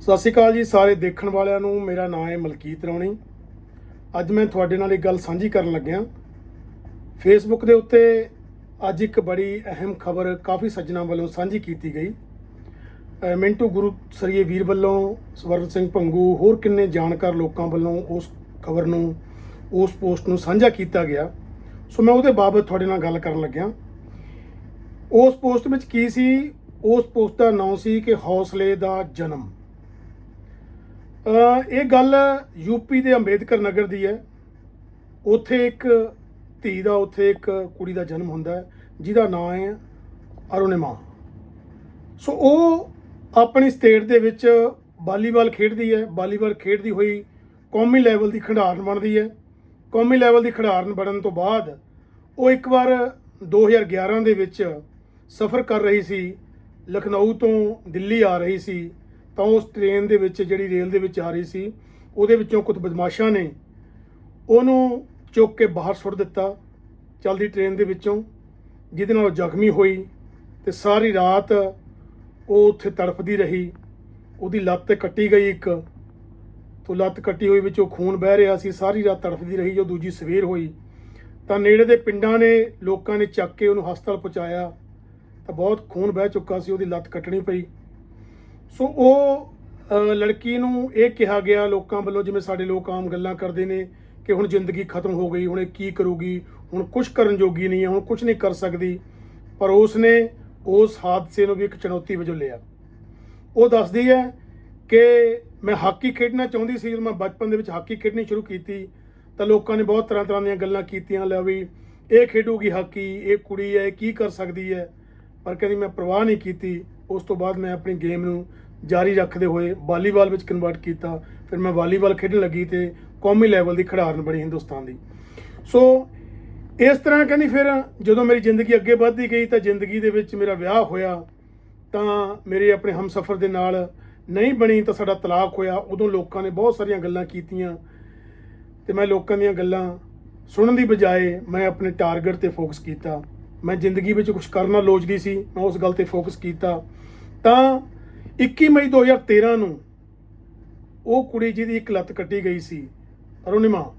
ਸਤਿ ਸ਼੍ਰੀ ਅਕਾਲ ਜੀ, ਸਾਰੇ ਦੇਖਣ ਵਾਲਿਆਂ ਨੂੰ। ਮੇਰਾ ਨਾਮ ਹੈ ਮਲਕੀਤ ਰੌਣੀ ਅੱਜ ਮੈਂ ਤੁਹਾਡੇ ਨਾਲ ਇੱਕ ਗੱਲ ਸਾਂਝੀ ਕਰਨ ਲੱਗਿਆ। ਫੇਸਬੁੱਕ ਦੇ ਉੱਤੇ ਅੱਜ ਇੱਕ ਬੜੀ ਅਹਿਮ ਖਬਰ ਕਾਫੀ ਸੱਜਣਾ ਵੱਲੋਂ ਸਾਂਝੀ ਕੀਤੀ ਗਈ। ਮਿੰਟੂ ਗੁਰੂ ਸਰੀਏ ਵੀਰ ਵੱਲੋਂ, ਸਵਰਨ ਸਿੰਘ ਭੰਗੂ, ਹੋਰ ਕਿੰਨੇ ਜਾਣਕਾਰ ਲੋਕਾਂ ਵੱਲੋਂ ਉਸ ਖਬਰ ਨੂੰ, ਉਸ ਪੋਸਟ ਨੂੰ ਸਾਂਝਾ ਕੀਤਾ ਗਿਆ। ਸੋ ਮੈਂ ਉਹਦੇ ਬਾਬਤ ਤੁਹਾਡੇ ਨਾਲ ਗੱਲ ਕਰਨ ਲੱਗਿਆ। ਉਸ ਪੋਸਟ ਵਿੱਚ ਕੀ ਸੀ? ਉਸ ਪੋਸਟ ਦਾ ਨਾਮ ਸੀ ਕਿ ਹੌਸਲੇ ਦਾ ਜਨਮ। ਇਹ ਗੱਲ ਯੂਪੀ ਦੇ ਅੰਬੇਦਕਰ ਨਗਰ ਦੀ ਹੈ। ਉੱਥੇ ਇੱਕ ਧੀ ਦਾ, ਉੱਥੇ ਇੱਕ ਕੁੜੀ ਦਾ ਜਨਮ ਹੁੰਦਾ ਹੈ, ਜਿਹਦਾ ਨਾਮ ਹੈ ਅਰੁਣਿਮਾ। ਸੋ ਉਹ ਆਪਣੀ ਸਟੇਟ ਦੇ ਵਿੱਚ ਵਾਲੀਬਾਲ ਖੇਡਦੀ ਹੈ। ਵਾਲੀਬਾਲ ਖੇਡਦੀ ਹੋਈ ਕੌਮੀ ਲੈਵਲ ਦੀ ਖਿਡਾਰਨ ਬਣਦੀ ਹੈ। ਕੌਮੀ ਲੈਵਲ ਦੀ ਖਿਡਾਰਨ ਬਣਨ ਤੋਂ ਬਾਅਦ ਉਹ ਇੱਕ ਵਾਰ 2011 ਦੇ ਵਿੱਚ ਸਫ਼ਰ ਕਰ ਰਹੀ ਸੀ। ਲਖਨਊ ਤੋਂ ਦਿੱਲੀ ਆ ਰਹੀ ਸੀ। ਤਾਂ ਉਸ ਟ੍ਰੇਨ ਦੇ ਵਿੱਚ ਜਿਹੜੀ ਰੇਲ ਦੇ ਵਿੱਚ ਆ ਰਹੀ ਸੀ, ਉਹਦੇ ਵਿੱਚੋਂ ਕੁਝ ਬਦਮਾਸ਼ਾਂ ਨੇ ਉਹਨੂੰ ਚੁੱਕ ਕੇ ਬਾਹਰ ਸੁੱਟ ਦਿੱਤਾ, ਚਲਦੀ ਟ੍ਰੇਨ ਦੇ ਵਿੱਚੋਂ, ਜਿਹਦੇ ਨਾਲ ਉਹ ਜ਼ਖਮੀ ਹੋਈ ਤੇ ਸਾਰੀ ਰਾਤ ਉਹ ਉੱਥੇ ਤੜਫਦੀ ਰਹੀ। ਉਹਦੀ ਲੱਤ ਤੇ ਕੱਟੀ ਗਈ ਇੱਕ। ਤੋਂ ਲੱਤ ਕੱਟੀ ਹੋਈ ਵਿੱਚੋਂ ਖੂਨ ਵਹਿ ਰਿਹਾ ਸੀ, ਸਾਰੀ ਰਾਤ ਤੜਫਦੀ ਰਹੀ, ਜੋ ਦੂਜੀ ਸਵੇਰ ਹੋਈ। ਤਾਂ ਨੇੜੇ ਦੇ ਪਿੰਡਾਂ ਨੇ ਲੋਕਾਂ ਨੇ ਚੱਕ ਕੇ ਉਹਨੂੰ ਹਸਪਤਾਲ ਪਹੁੰਚਾਇਆ। ਤਾਂ ਬਹੁਤ ਖੂਨ ਵਹਿ ਚੁੱਕਾ ਸੀ, ਉਹਦੀ ਲੱਤ ਕੱਟਣੀ ਪਈ। ਸੋ ਉਹ ਲੜਕੀ ਨੂੰ ਇਹ ਕਿਹਾ ਗਿਆ ਲੋਕਾਂ ਵੱਲੋਂ, ਜਿਵੇਂ ਸਾਡੇ ਲੋਕ ਆਮ ਗੱਲਾਂ ਕਰਦੇ ਨੇ ਕਿ ਹੁਣ ਜ਼ਿੰਦਗੀ ਖਤਮ ਹੋ ਗਈ, ਹੁਣ ਇਹ ਕੀ ਕਰੂਗੀ, ਹੁਣ ਕੁਝ ਕਰਨ ਜੋਗੀ ਨਹੀਂ ਹੈ, ਹੁਣ ਕੁਝ ਨਹੀਂ ਕਰ ਸਕਦੀ। ਪਰ ਉਸ ਨੇ ਉਸ ਹਾਦਸੇ ਨੂੰ ਵੀ ਇੱਕ ਚੁਣੌਤੀ ਵਜੋਂ ਲਿਆ। ਉਹ ਦੱਸਦੀ ਹੈ ਕਿ ਮੈਂ ਹਾਕੀ ਖੇਡਣਾ ਚਾਹੁੰਦੀ ਸੀ, ਜਦੋਂ ਮੈਂ ਬਚਪਨ ਦੇ ਵਿੱਚ ਹਾਕੀ ਖੇਡਣੀ ਸ਼ੁਰੂ ਕੀਤੀ, ਤਾਂ ਲੋਕਾਂ ਨੇ ਬਹੁਤ ਤਰ੍ਹਾਂ ਤਰ੍ਹਾਂ ਦੀਆਂ ਗੱਲਾਂ ਕੀਤੀਆਂ, ਲੈ ਵੀ ਇਹ ਖੇਡੂਗੀ ਹਾਕੀ, ਇਹ ਕੁੜੀ ਹੈ, ਇਹ ਕੀ ਕਰ ਸਕਦੀ ਹੈ? ਪਰ ਕਹਿੰਦੀ ਮੈਂ ਪਰਵਾਹ ਨਹੀਂ ਕੀਤੀ। ਉਸ ਤੋਂ ਬਾਅਦ ਮੈਂ ਆਪਣੀ ਗੇਮ ਨੂੰ ਜਾਰੀ ਰੱਖਦੇ ਹੋਏ ਵਾਲੀਬਾਲ ਵਿੱਚ ਕਨਵਰਟ ਕੀਤਾ। ਫਿਰ ਮੈਂ ਵਾਲੀਬਾਲ ਖੇਡਣ ਲੱਗੀ ਤੇ ਕੌਮੀ ਲੈਵਲ ਦੀ ਖਿਡਾਰਨ ਬਣੀ ਹਿੰਦੁਸਤਾਨ ਦੀ। ਸੋ ਇਸ ਤਰ੍ਹਾਂ ਕਹਿੰਦੀ ਫਿਰ ਜਦੋਂ ਮੇਰੀ ਜ਼ਿੰਦਗੀ ਅੱਗੇ ਵੱਧਦੀ ਗਈ ਤਾਂ ਜ਼ਿੰਦਗੀ ਦੇ ਵਿੱਚ ਮੇਰਾ ਵਿਆਹ ਹੋਇਆ, ਤਾਂ ਮੇਰੇ ਆਪਣੇ ਹਮਸਫਰ ਦੇ ਨਾਲ ਨਹੀਂ ਬਣੀ ਤਾਂ ਸਾਡਾ ਤਲਾਕ ਹੋਇਆ। ਉਦੋਂ ਲੋਕਾਂ ਨੇ ਬਹੁਤ ਸਾਰੀਆਂ ਗੱਲਾਂ ਕੀਤੀਆਂ ਤੇ ਮੈਂ ਲੋਕਾਂ ਦੀਆਂ ਗੱਲਾਂ ਸੁਣਨ ਦੀ ਬਜਾਏ ਮੈਂ ਆਪਣੇ ਟਾਰਗੇਟ ਤੇ ਫੋਕਸ ਕੀਤਾ। ਮੈਂ ਜ਼ਿੰਦਗੀ ਵਿੱਚ ਕੁਝ ਕਰਨਾ ਲੋਚਦੀ ਸੀ, ਮੈਂ ਉਸ ਗੱਲ ਤੇ ਫੋਕਸ ਕੀਤਾ। ਤਾਂ 21 ਮਈ 2013 ਨੂੰ ਉਹ ਕੁੜੀ ਜਿਹਦੀ ਇੱਕ ਲੱਤ ਕੱਟੀ ਗਈ ਸੀ, ਅਰੁਣਿਮਾ,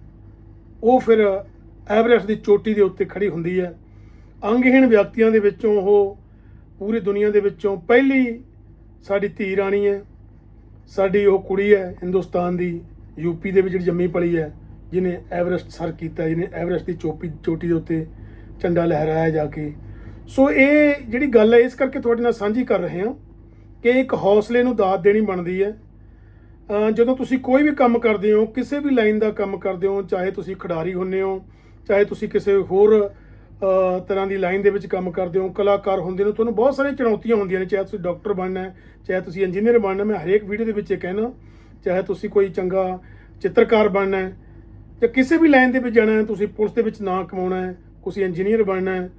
ਉਹ ਫਿਰ ਐਵਰੈਸਟ ਦੀ ਚੋਟੀ ਦੇ ਉੱਤੇ ਖੜੀ ਹੁੰਦੀ ਹੈ। ਅੰਗਹੀਣ ਵਿਅਕਤੀਆਂ ਦੇ ਵਿੱਚੋਂ ਉਹ ਪੂਰੀ ਦੁਨੀਆ ਦੇ ਵਿੱਚੋਂ ਪਹਿਲੀ ਸਾਡੀ ਧੀ ਰਾਣੀ ਹੈ। ਸਾਡੀ ਉਹ ਕੁੜੀ ਹੈ ਹਿੰਦੁਸਤਾਨ ਦੀ ਯੂਪੀ ਦੇ ਵਿੱਚ ਜਿਹੜੀ ਜੰਮੀ ਪਲੀ ਹੈ, ਜਿਹਨੇ ਐਵਰੈਸਟ ਸਰ ਕੀਤਾ, ਜਿਹਨੇ ਐਵਰੈਸਟ ਦੀ ਚੋਪੀ, ਚੋਟੀ ਦੇ ਉੱਤੇ ਝੰਡਾ ਲਹਿਰਾਇਆ ਜਾ ਕੇ। ਸੋ ਇਹ ਜਿਹੜੀ ਗੱਲ ਹੈ, ਇਸ ਕਰਕੇ ਤੁਹਾਡੇ ਨਾਲ ਸਾਂਝੀ ਕਰ ਰਹੇ ਹਾਂ ਕਿ ਇੱਕ ਹੌਸਲੇ ਨੂੰ ਦਾਤ ਦੇਣੀ ਬਣਦੀ ਹੈ। ਜਦੋਂ ਤੁਸੀਂ ਕੋਈ ਵੀ ਕੰਮ ਕਰਦੇ ਹੋ, ਕਿਸੇ ਵੀ ਲਾਈਨ ਦਾ ਕੰਮ ਕਰਦੇ ਹੋ, ਚਾਹੇ ਤੁਸੀਂ ਖਿਡਾਰੀ ਹੁੰਨੇ ਹੋ, ਚਾਹੇ ਤੁਸੀਂ ਕਿਸੇ ਹੋਰ ਤਰ੍ਹਾਂ ਦੀ ਲਾਈਨ ਦੇ ਵਿੱਚ ਕੰਮ ਕਰਦੇ ਹੋ, ਕਲਾਕਾਰ ਹੁੰਦੇ ਨੇ, ਤੁਹਾਨੂੰ ਬਹੁਤ ਸਾਰੀਆਂ ਚੁਣੌਤੀਆਂ ਹੁੰਦੀਆਂ ਨੇ, ਚਾਹੇ ਤੁਸੀਂ ਡਾਕਟਰ ਬਣਨਾ ਹੈ, ਚਾਹੇ ਤੁਸੀਂ ਇੰਜੀਨੀਅਰ ਬਣਨਾ ਮੈਂ ਹਰੇਕ ਵੀਡੀਓ ਦੇ ਵਿੱਚ ਇਹ ਕਹਿਣਾ, ਚਾਹੇ ਤੁਸੀਂ ਕੋਈ ਚੰਗਾ ਚਿੱਤਰਕਾਰ ਬਣਨਾ ਹੈ, ਜਾਂ ਕਿਸੇ ਵੀ ਲਾਈਨ ਦੇ ਵਿੱਚ ਜਾਣਾ ਹੈ, ਤੁਸੀਂ ਪੁਲਿਸ ਦੇ ਵਿੱਚ ਨਾਂ ਕਮਾਉਣਾ ਹੈ ਤੁਸੀਂ ਇੰਜੀਨੀਅਰ ਬਣਨਾ ਹੈ,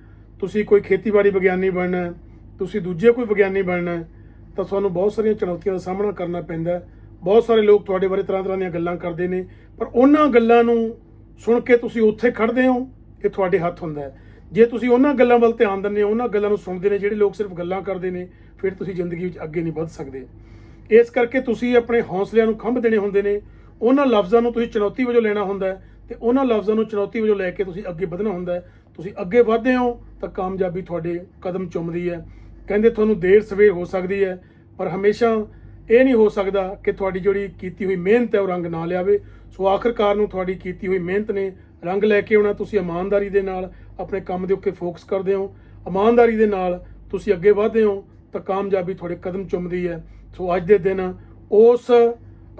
ਤੁਸੀਂ ਕੋਈ ਖੇਤੀਬਾੜੀ ਵਿਗਿਆਨੀ ਬਣਨਾ ਹੈ, ਤੁਸੀਂ ਦੂਜੇ ਕੋਈ ਵਿਗਿਆਨੀ ਬਣਨਾ ਹੈ, ਤਾਂ ਤੁਹਾਨੂੰ ਬਹੁਤ ਸਾਰੀਆਂ ਚੁਣੌਤੀਆਂ ਦਾ ਸਾਹਮਣਾ ਕਰਨਾ ਪੈਂਦਾ ਹੈ। ਬਹੁਤ ਸਾਰੇ ਲੋਕ ਤੁਹਾਡੇ ਬਾਰੇ ਤਰ੍ਹਾਂ ਤਰ੍ਹਾਂ ਦੀਆਂ ਗੱਲਾਂ ਕਰਦੇ ਨੇ, ਪਰ ਉਹਨਾਂ ਗੱਲਾਂ ਨੂੰ ਸੁਣ ਕੇ ਤੁਸੀਂ ਉੱਥੇ ਖੜਦੇ ਹੋ, ਇਹ ਤੁਹਾਡੇ ਹੱਥ ਹੁੰਦਾ ਹੈ। ਜੇ ਤੁਸੀਂ ਉਹਨਾਂ ਗੱਲਾਂ ਵੱਲ ਧਿਆਨ ਦਿੰਦੇ ਹੋ, ਉਹਨਾਂ ਗੱਲਾਂ ਨੂੰ ਸੁਣਦੇ ਨੇ, ਜਿਹੜੇ ਲੋਕ ਸਿਰਫ ਗੱਲਾਂ ਕਰਦੇ ਨੇ, ਫਿਰ ਤੁਸੀਂ ਜ਼ਿੰਦਗੀ ਵਿੱਚ ਅੱਗੇ ਨਹੀਂ ਵੱਧ ਸਕਦੇ। ਇਸ ਕਰਕੇ ਤੁਸੀਂ ਆਪਣੇ ਹੌਸਲਿਆਂ ਨੂੰ ਖੰਭ ਦੇਣੇ ਹੁੰਦੇ ਨੇ, ਉਹਨਾਂ ਲਫ਼ਜ਼ਾਂ ਨੂੰ ਤੁਸੀਂ ਚੁਣੌਤੀ ਵਜੋਂ ਲੈਣਾ ਹੁੰਦਾ ਹੈ। ਤੇ ਉਹਨਾਂ ਲਫ਼ਜ਼ਾਂ ਨੂੰ ਚੁਣੌਤੀ ਵਜੋਂ ਲੈ ਕੇ ਤੁਸੀਂ ਅੱਗੇ ਵਧਣਾ ਹੁੰਦਾ ਹੈ। ਤੁਸੀਂ ਅੱਗੇ ਵਧਦੇ ਹੋ ਤਾਂ ਕਾਮਯਾਬੀ ਤੁਹਾਡੇ ਕਦਮ ਚੁੰਮਦੀ ਹੈ। ਕਹਿੰਦੇ ਤੁਹਾਨੂੰ ਦੇਰ ਸਵੇਰ ਹੋ ਸਕਦੀ ਹੈ, ਪਰ ਹਮੇਸ਼ਾ ਇਹ ਨਹੀਂ ਹੋ ਸਕਦਾ ਕਿ ਤੁਹਾਡੀ ਜਿਹੜੀ ਕੀਤੀ ਹੋਈ ਮਿਹਨਤ ਹੈ ਉਹ ਰੰਗ ਨਾ ਲਿਆਵੇ। ਸੋ ਆਖਰਕਾਰ ਨੂੰ ਤੁਹਾਡੀ ਕੀਤੀ ਹੋਈ ਮਿਹਨਤ ਨੇ ਰੰਗ ਲੈ ਕੇ ਆਉਣਾ। ਤੁਸੀਂ ਇਮਾਨਦਾਰੀ ਦੇ ਨਾਲ ਆਪਣੇ ਕੰਮ ਦੇ ਉੱਤੇ ਫੋਕਸ ਕਰਦੇ ਹੋ। ਇਮਾਨਦਾਰੀ ਦੇ ਨਾਲ ਤੁਸੀਂ ਅੱਗੇ ਵਧਦੇ ਹੋ ਤਾਂ ਕਾਮਯਾਬੀ ਤੁਹਾਡੇ ਕਦਮ ਚੁੰਮਦੀ ਹੈ। ਸੋ ਅੱਜ ਦੇ ਦਿਨ ਉਸ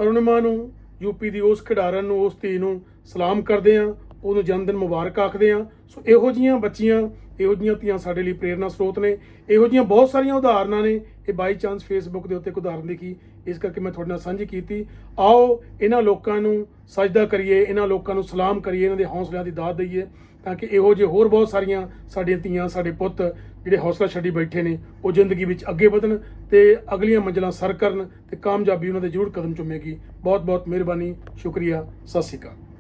ਅਰੁਣਿਮਾ ਨੂੰ ਯੂਪੀ ਦੀ ਉਸ ਖਿਡਾਰਨ ਨੂੰ, ਉਸ ਧੀ ਨੂੰ ਸਲਾਮ ਕਰਦੇ ਆ ਉਹਨੂੰ ਜਨਮ ਦਿਨ ਮੁਬਾਰਕ ਆਖਦੇ ਆ ਸੋ ਇਹੋ ਜੀਆਂ ਬੱਚੀਆਂ, ਇਹੋ ਜੀਆਂ ਧੀਆਂ ਸਾਡੇ ਲਈ ਪ੍ਰੇਰਨਾ ਸਰੋਤ ਨੇ। ਇਹੋ ਜੀਆਂ ਬਹੁਤ ਸਾਰੀਆਂ ਉਦਾਹਰਨਾਂ ਨੇ। ਇਹ ਬਾਈ ਚਾਂਸ ਫੇਸਬੁੱਕ ਦੇ ਉੱਤੇ ਇੱਕ ਉਦਾਹਰਨ ਦੇਖੀ। ਇਸ ਕਰਕੇ ਮੈਂ ਤੁਹਾਡੇ ਨਾਲ ਸਾਂਝੀ ਕੀਤੀ। ਆਓ, ਇਹਨਾਂ ਲੋਕਾਂ ਨੂੰ ਸਜਦਾ ਕਰੀਏ, ਇਹਨਾਂ ਲੋਕਾਂ ਨੂੰ ਸਲਾਮ ਕਰੀਏ, ਇਹਨਾਂ ਦੇ ਹੌਸਲਿਆਂ ਦੀ ਦਾਤ ਦਈਏ, ਤਾਂ ਕਿ ਇਹੋ ਜਿਹੇ ਹੋਰ ਬਹੁਤ ਸਾਰੀਆਂ ਸਾਡੀਆਂ ਧੀਆਂ, ਸਾਡੇ ਪੁੱਤ ਜਿਹੜੇ ਹੌਸਲਾ ਛੱਡੀ ਬੈਠੇ ਨੇ, ਉਹ ਜ਼ਿੰਦਗੀ ਵਿੱਚ ਅੱਗੇ ਵਧਣ ਤੇ ਅਗਲੀਆਂ ਮੰਜ਼ਲਾਂ ਸਰ ਕਰਨ ਤੇ ਕਾਮਯਾਬੀ ਉਹਨਾਂ ਦੇ ਜ਼ਰੂਰ ਕਦਮ ਚੁੰਮੇਗੀ। ਬਹੁਤ ਬਹੁਤ ਮਿਹਰਬਾਨੀ, ਸ਼ੁਕਰੀਆ, ਸਤਿ ਸ਼੍ਰੀ ਅਕਾਲ।